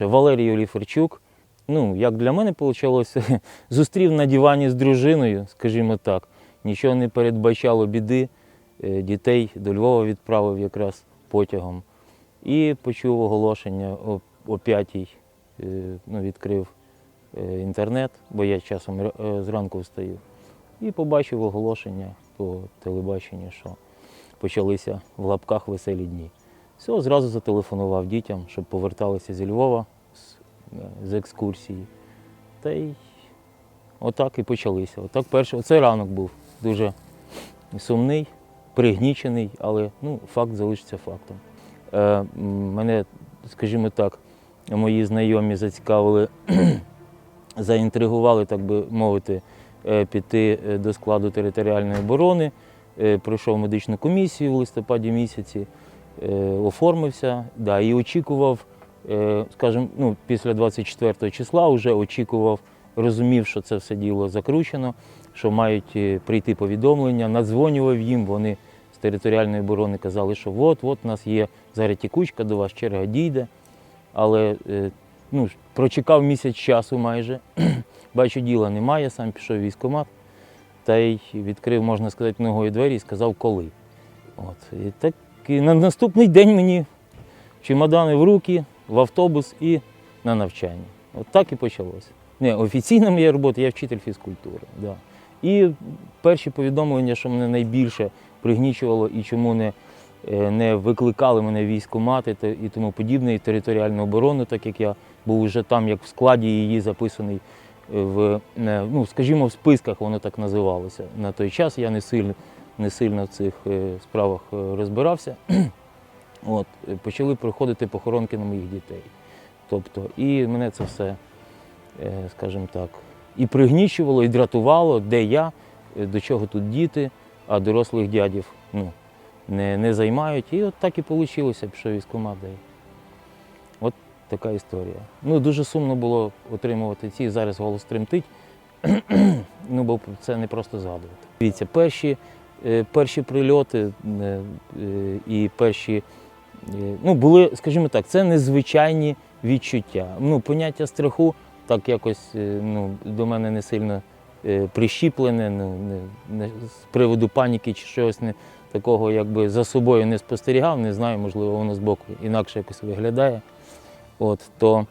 Валерій Оліферчук. Ну, як для мене вийшло, зустрів на дивані з дружиною, скажімо так. Нічого не передбачало біди. Е, Дітей до Львова відправив якраз потягом. І почув оголошення о, п'ятій, е, ну, відкрив е, інтернет, бо я часом зранку встаю. І побачив оголошення по телебаченню, що почалися в лапках веселі дні. Все, зразу зателефонував дітям, щоб поверталися зі Львова з, е, з екскурсії. Та й отак і почалися. Отак перший, оцей ранок був дуже сумний, пригнічений, але ну, факт залишиться фактом. Е, мене, скажімо так, мої знайомі зацікавили, заінтригували, так би мовити, е, піти е, до складу територіальної оборони. Пройшов медичну комісію в листопаді місяці, оформився да, і очікував, е, скажімо, ну, після 24 числа вже очікував, розумів, що це все діло закручено, що мають е, прийти повідомлення, надзвонював їм, вони з територіальної оборони казали, що от, от у нас є зараз тікучка, до вас черга дійде. Але е, ну, прочекав місяць часу майже. Бачу, діла немає, сам пішов в військкомат та й відкрив, можна сказати, ногою двері і сказав, коли. От. І так і на наступний день мені чемодани в руки, в автобус і на навчання. От так і почалося. Не, офіційна моя робота, я вчитель фізкультури. Да. І перші повідомлення, що мене найбільше пригнічувало і чому не, е, не викликали мене в військкомати та і тому подібне, і територіальну оборону, так як я був вже там, як в складі її записаний е, в, е, ну, скажімо, в списках воно так називалося. На той час я не сильно, не сильно в цих е, справах е, розбирався. От, почали проходити похоронки на моїх дітей. Тобто, і мене це все, е, скажімо так, і пригнічувало, і дратувало, де я, до чого тут діти, а дорослих дядів ну, не, не займають. І от так і вийшло, пішов да От така історія. Ну, дуже сумно було отримувати ці, зараз голос тремтить, ну, бо це не просто згадувати. Дивіться, перші, перші прильоти е, е, і перші, е, ну, були, скажімо так, це незвичайні відчуття. Ну, поняття страху так якось е, ну, до мене не сильно е, прищіплене, ну, не, не, з приводу паніки чи щось не, такого якби за собою не спостерігав, не знаю, можливо, воно збоку інакше якось виглядає. От, то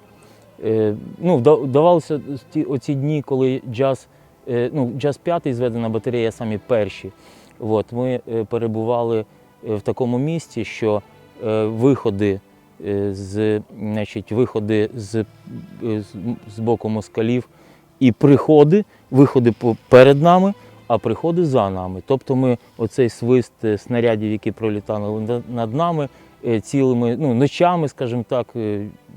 е, ну, вдавалося ті, оці дні, коли джаз, е, ну, джаз п'ятий зведена батарея, самі перші. От, ми е, перебували е, в такому місці, що е, виходи з, значить, виходи з, з, боку москалів і приходи, виходи перед нами, а приходи за нами. Тобто ми оцей свист снарядів, які пролітали над- нами, цілими ну, ночами, скажімо так,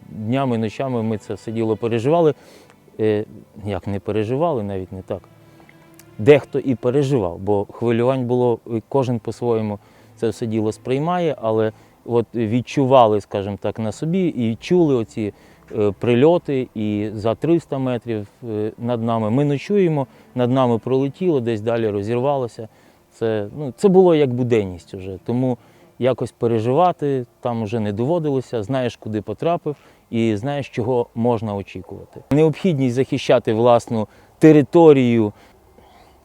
днями, ночами ми це все діло переживали. Як не переживали, навіть не так. Дехто і переживав, бо хвилювань було, кожен по-своєму це все діло сприймає, але от відчували, скажімо так, на собі і чули оці е, прильоти, і за 300 метрів е, над нами ми ночуємо, над нами пролетіло, десь далі розірвалося. Це, ну, це було як буденність уже. Тому якось переживати там вже не доводилося, знаєш, куди потрапив, і знаєш, чого можна очікувати. Необхідність захищати власну територію.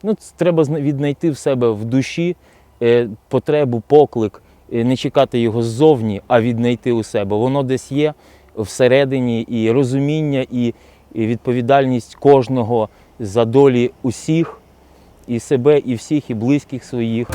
Ну, треба віднайти в себе в душі е, потребу, поклик, е, не чекати його ззовні, а віднайти у себе. Воно десь є всередині, і розуміння, і відповідальність кожного за долі усіх, і себе, і всіх, і близьких своїх.